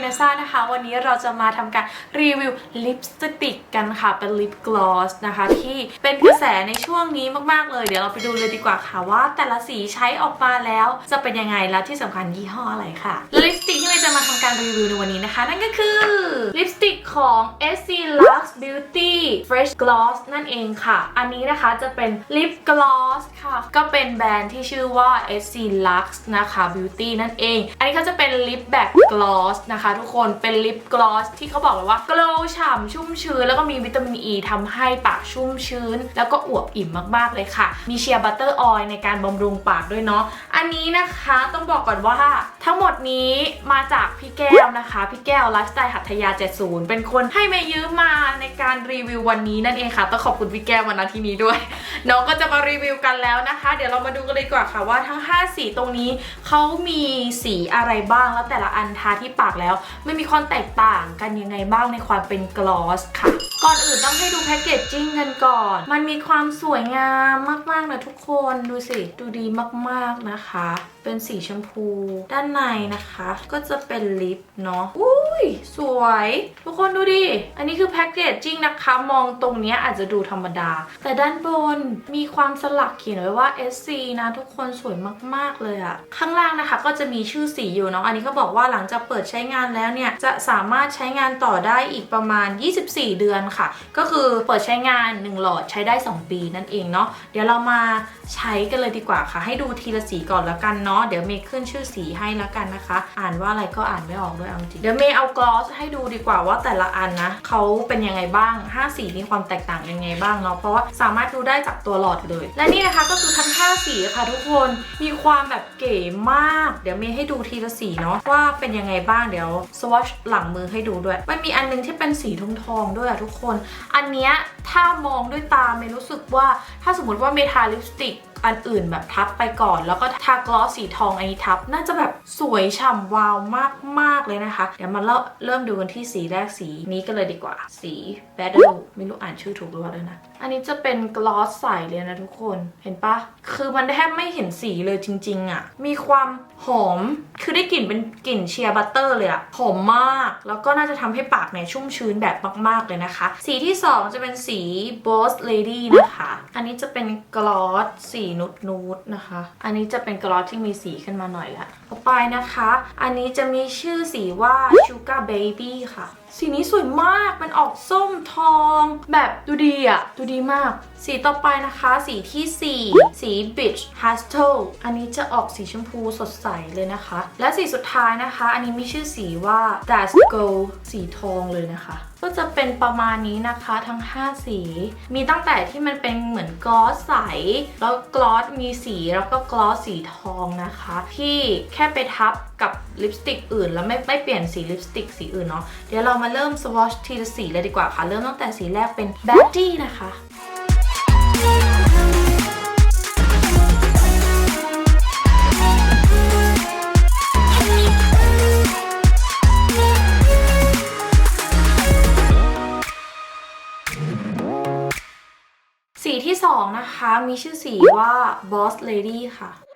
เนซ่านะคะ วันนี้เราจะมาทำการรีวิวลิปสติกกันค่ะ เป็นลิปกลอสนะคะ ที่เป็นกระแสในช่วงนี้มาก ๆ เลย เดี๋ยวเราไปดูเลยดีกว่าค่ะว่าแต่ละสีใช้ออกมาแล้วจะเป็นยังไงและที่สำคัญยี่ห้ออะไรค่ะลิปสติก ยจะมาทำการรีวิวในวันนี้นะคะ นั่นก็คือลิปสติกของ SC Lux Beauty Fresh Gloss นั่นเองค่ะ อันนี้นะคะจะเป็นลิปกลอสค่ะ ก็เป็นแบรนด์ที่ชื่อว่า SC Lux นะคะ Beauty นั่นเอง อันนี้ก็จะเป็นลิปแบบกลอสนะคะทุกคนเป็นลิปกลอสที่เขาบอกเลยว่า glow ฉ่ำชุ่มชื้น แล้วก็มีวิตามินอ e ีทำให้ปากชุ่มชื้น แล้วก็อวบอิ่มมากๆเลยค่ะ มีเชียร์บัตเตอร์ออยในการบำรุงปากด้วยเนาะอันนี้นะคะต้องบอกก่อนว่าทั้งหมดนี้มาจากพี่แก้วนะคะ พี่แก้วไลฟ์สไตล์หัตถยา 70 เป็นคนให้เมย์ยืมมาในการรีวิววันนี้นั่นเองค่ะ ต้องขอบคุณพี่แก้วมาณที่นี้ด้วย น้องก็จะมารีวิวกันแล้วนะคะ เดี๋ยวเรามาดูกันเลยดีกว่าค่ะว่าทั้ง 5 สีตรงนี้เขามีสีอะไรบ้างแล้วแต่ละอันทาที่ปากแล้ว ไม่มีความแตกต่างกันยังไงบ้างในความเป็นกลอสค่ะ ก่อนอื่นต้องให้ดูแพคเกจจิ้งกันก่อน มันมีความสวยงามมากๆนะทุกคนดูสิดูดีมากๆนะคะ เป็นสีชมพู ด้านในนะคะ ก็จะเป็นลิปเนาะอุ้ ยสวย ทุกคนดูดิ อันนี้คือแพคเกจจิ้งนะคะ มองตรงเนี้ยอาจจะดูธรรมดา แต่ด้านบนมีความสลักเขียนไว้ว่า SC นะ ทุกคนสวยมากๆเลยอะข้างล่างนะคะก็จะมีชื่อสีอยู่เนาะ อันนี้ก็บอกว่าหลังจากเปิดใช้งานแล้วเนี่ย จะสามารถใช้งานต่อได้อีกประมาณ 24 เดือนค่ะ ก็คือเปิดใช้งาน 1 หลอดใช้ได้ 2 ปีนั่นเองเนาะ เดี๋ยวเรามาใช้กันเลยดีกว่าค่ะ ให้ดูทีละสีก่อนแล้วกันเนาะ เดี๋ยวเมย์ขึ้นชื่อสีให้แล้วกันนะคะ อ่านว่าอะไรก็อ่านไม่ออกด้วยเอาจริงเดี๋ยวเมย์เอากลอสให้ดูดีกว่าว่าแต่ละอันนะเขาเป็นยังไงบ้าง 5 สีมีความแตกต่างยังไงบ้างเนาะเพราะว่าสามารถดูได้จากตัวหลอดเลย และนี่นะคะก็คือทั้ง 5 สีค่ะทุกคนมีความแบบเก๋มาก เดี๋ยวเมย์ให้ดูทีละสีเนาะว่าเป็นยังไงบ้างเดี๋ยวสวอชหลังมือให้ดูด้วย มันมีอันนึงที่เป็นสีทองทองๆด้วยอะทุกคน อันเนี้ยถ้ามองด้วยตาเมย์รู้สึกว่าถ้าสมมติว่าเมทาลิปสติก อันอื่นแบบทับไปก่อน แล้วก็ทากลอสสีทองอันนี้ทับ น่าจะแบบสวยฉ่ำวาวมาก ๆ เลยนะคะ เดี๋ยวมาเริ่มดูกันที่สีแรกสีนี้กันเลยดีกว่า สี b a d d l e ไม่รู้อ่านชื่อถูกหรือเปล่าด้วยนะ อันนี้จะเป็นกลอสใสเลยนะทุกคนเห็นปะคือมันแทบไม่เห็นสีเลยจริง ๆอะ่ะมีความหอมคือได้กลิ่นเป็นกลิ่นเชียร์บัตเตอร์เลยอะ่ะหอมมาก แล้วก็น่าจะทำให้ปากเนี่ยชุ่มชื้นแบบมาก ๆ เลยนะคะ สีที่ 2 จะเป็นสี Boss Lady นะคะ อันนี้จะเป็นกลอสสีนุดนูดนะคะ อันนี้จะเป็นกลอสที่มีสีขึ้นมาหน่อยละต่อไปนะคะ อันนี้จะมีชื่อสีว่า Sugar Baby ค่ะสีนี้สวยมากมันออกส้มทอง แบบดูดีอะดูดีมาก สีต่อไปนะคะ สีที่ 4 สี Beach Pastel อันนี้จะออกสีชมพูสดใสเลยนะคะ และสีสุดท้ายนะคะ อันนี้มีชื่อสีว่า Dash Gold สีทองเลยนะคะ ก็จะเป็นประมาณนี้นะคะทั้ง 5 สี มีตั้งแต่ที่มันเป็นเหมือนกลอสใส แล้วกลอสมีสีแล้วก็กลอสสีทองนะคะ ที่แค่ไปทับ กับลิปสติกอื่น แล้วไม่ไม่เปลี่ยนสีลิปสติกสีอื่นเนาะเดี๋ยวเรามาเริ่มสวอชทีละสีเลยดีกว่าค่ะ เริ่มตั้งแต่สีแรกเป็น b a d d y นะคะสีที่ 2 นะคะ มีชื่อสีว่า Boss Lady ค่ะ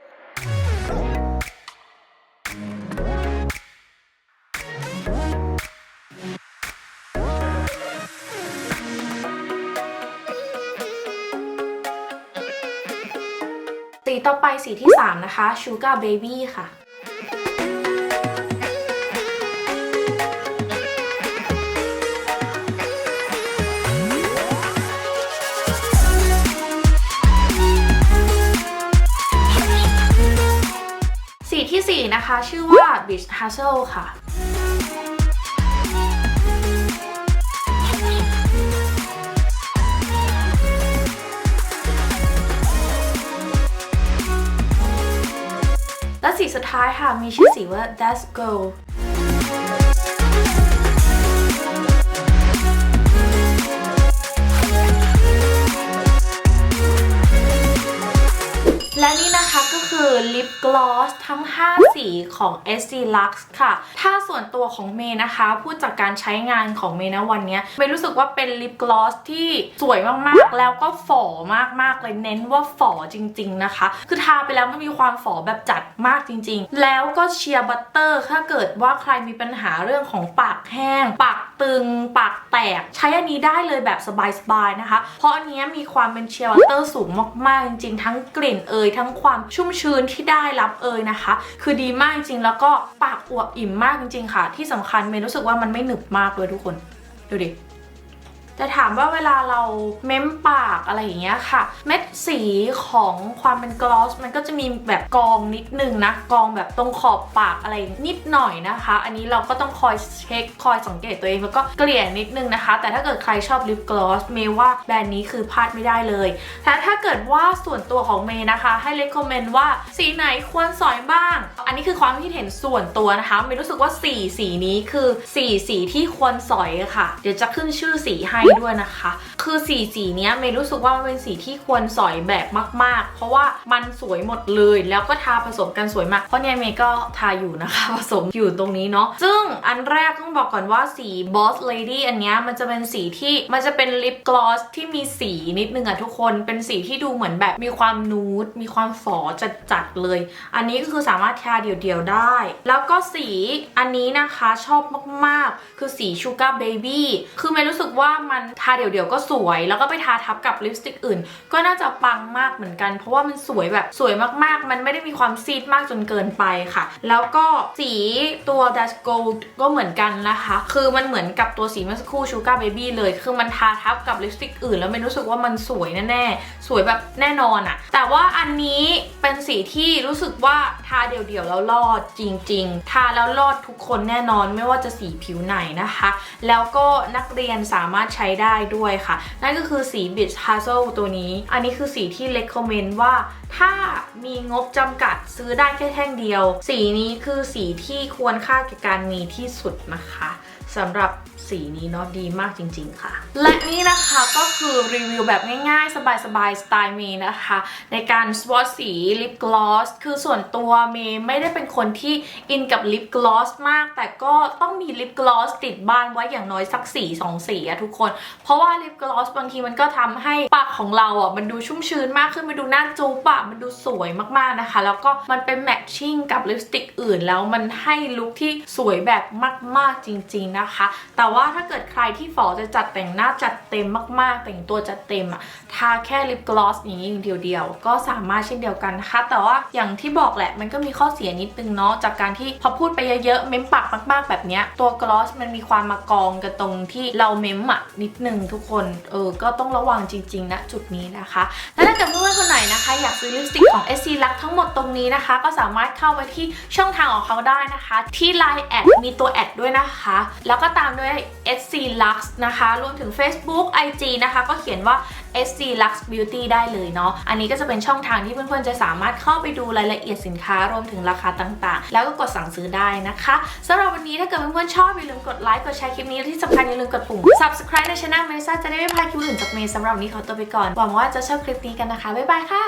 สีต่อไปสีที่ 3 นะคะ Sugar Baby ค่ะสีที่ 4 นะคะ ชื่อว่า Beach Hustle ค่ะ และสีสุดท้ายค่ะมีชื่อสีว่า That's Go ลิปกลอสทั้ง 5 สีของ SD Lux ค่ะ ถ้าส่วนตัวของเมย์นะคะ พูดจากการใช้งานของเมย์นะวันนี้เมย์รู้สึกว่าเป็นลิปกลอสที่สวยมากๆ แล้วก็ฝ่อมากๆเลยเน้นว่าฝ่อจริง ๆนะคะ คือทาไปแล้วมันมีความฝ่อแบบจัดมากจริง ๆ แล้วก็เชียร์บัตเตอร์ถ้าเกิดว่าใครมีปัญหาเรื่องของปากแห้ง ปากตึง ปากแตก ใช้อันนี้ได้เลยแบบสบายๆนะคะ เพราะอันนี้มีความเป็นเชียร์บัตเตอร์สูงมากๆจริงๆ ทั้งกลิ่นเอยทั้งความชุ่มชื้นที่ได้ละรับเอยนะคะ คือดีมากจริงๆแล้วก็ปากอวบอิ่มมากจริงๆค่ะ ที่สำคัญเมย์รู้สึกว่ามันไม่หนึบมากเลยทุกคน ดูดิ แต่ถามว่าเวลาเราเม้มปากอะไรอย่างเงี้ยค่ะ เม็ดสีของความเป็นกลอส มันก็จะมีแบบกองนิดนึงนะกองแบบตรงขอบปากอะไรนิดหน่อยนะคะ อันนี้เราก็ต้องคอยเช็คคอยสังเกตตัวเองแล้วก็เกลี่ยนิดนึงนะคะ แต่ถ้าเกิดใครชอบลิปกลอสเมย์ว่าแบรนด์นี้คือพลาดไม่ได้เลย แต่ถ้าเกิดว่าส่วนตัวของเมย์นะคะ ให้เลคคอมเมนต์ว่าสีไหนควรสอยบ้าง อันนี้คือความคิดเห็นส่วนตัวนะคะเมย์รู้สึกว่าสีสีนี้คือสีสีที่ควรสอยะค่ะ เดี๋ยวจะขึ้นชื่อสีให้ด้วยนะคะ คือสีสีเนี้ยเมย์รู้สึกว่ามันเป็นสีที่ควรสอยแบบมาก ๆ เพราะว่ามันสวยหมดเลยแล้วก็ทาผสมกันสวยมาก เพราะเนี่ยเมย์ก็ทาอยู่นะคะผสมอยู่ตรงนี้เนาะซึ่งอันแรกต้องบอกก่อนว่าสี Boss Lady อันเนี้ยมันจะเป็นสีที่มันจะเป็นลิปกลอสที่มีสีนิดนึงอะทุกคนเป็นสีที่ดูเหมือนแบบมีความนูดมีความฝอจัดๆเลย อันนี้ก็คือสามารถทาเดี่ยวๆได้ แล้วก็สีอันนี้นะคะชอบมากๆ คือสี Sugar Baby คือเมย์รู้สึกว่ามันทาเดี่ยวๆก็สวย แล้วก็ไปทาทับกับลิปสติกอื่น ก็น่าจะปังมากเหมือนกัน เพราะว่ามันสวยแบบสวยมากๆ มันไม่ได้มีความซีดมากจนเกินไปค่ะ แล้วก็สีตัว Dash Gold ก็เหมือนกันนะคะ คือมันเหมือนกับตัวสีเมื่อสักครู่ Sugar Baby เลย คือมันทาทับกับลิปสติกอื่น แล้วมย์รู้สึกว่ามันสวยแน่ๆ สวยแบบแน่นอนอะแต่ว่าอันนี้เป็นสีที่รู้สึกว่าทาเดี่ยวๆแล้วรอดจริง ๆ ทาแล้วรอดทุกคนแน่นอนไม่ว่าจะสีผิวไหนนะคะ แล้วก็นักเรียนสามารถใช้ได้ด้วยค่ะ นั่นก็คือสี Beach Hazel ตัวนี้ อันนี้คือสีที่ recommend ว่าถ้ามีงบจำกัดซื้อได้แค่แท่งเดียว สีนี้คือสีที่ควรค่าแก่การมีที่สุดนะคะ สำหรับสีนี้เนาะดีมากจริง ๆ ค่ะ และนี่นะคะก็คือรีวิวแบบง่ายๆ สบายๆ สไตล์เมย์นะคะ ในการสวอตสีลิปกลอสคือส่วนตัวเมย์ไม่ได้เป็นคนที่อินกับลิปกลอสมาก แต่ก็ต้องมีลิปกลอสติดบ้านไว้อย่างน้อยสักสีสองสีอะทุกคน เพราะว่าลิปกลอสบางทีมันก็ทำให้ปากของเราอะมันดูชุ่มชื้นมากขึ้นมันดูน่าจูบอะมันดูสวยมากๆนะคะ แล้วก็มันเป็นแมทชิ่งกับลิปสติกอื่นแล้วมันให้ลุคที่สวยแบบมากๆจริงๆนะคะ แต่ว่าถ้าเกิดใครที่ฝอจะจัดแต่งหน้าจัดเต็มมากๆ แต่งตัวจัดเต็มอะทาแค่ลิปกลอสอย่างนี้อย่างเดียวๆ ก็สามารถเช่นเดียวกันนะคะ แต่ว่าอย่างที่บอกแหละมันก็มีข้อเสียนิดนึงเนาะจากการที่พอพูดไปเยอะๆ เม้มปากมากๆ แบบเนี้ยตัวกลอสมันมีความมากองกันตรงที่เราเม้มอะนิดนึงทุกคนเออก็ต้องระวังจริงๆนะจุดนี้นะคะและถ้าเกิดเพื่อนๆคนไหนนะคะ อยากซื้อลิปสติกของ SC Lux ทั้งหมดตรงนี้นะคะ ก็สามารถเข้าไปที่ช่องทางของเขาได้นะคะ ที่ Line แอดมีตัวแอดด้วยนะคะแล้วก็ตามด้วย SC Lux นะคะ รวมถึง Facebook IG นะคะ ก็เขียนว่า SC Lux Beauty ได้เลยเนาะ อันนี้ก็จะเป็นช่องทางที่เพื่อนๆ จะสามารถเข้าไปดูรายละเอียดสินค้ารวมถึงราคาต่างๆ แล้วก็กดสั่งซื้อได้นะคะสำหรับวันนี้ถ้าเกิดเพื่อนๆ ชอบอย่าลืมกดไลค์ กดแชร์คลิปนี้ ที่สำคัญอย่าลืมกดปุ่ม subscribe ในช่องเมซ่าจะได้ไม่พลาดคลิปอื่นจากเมย์สำหรับวันนี้ขอตัวไปก่อน หวังว่าจะชอบคลิปนี้กันนะคะ บ๊ายบายค่ะ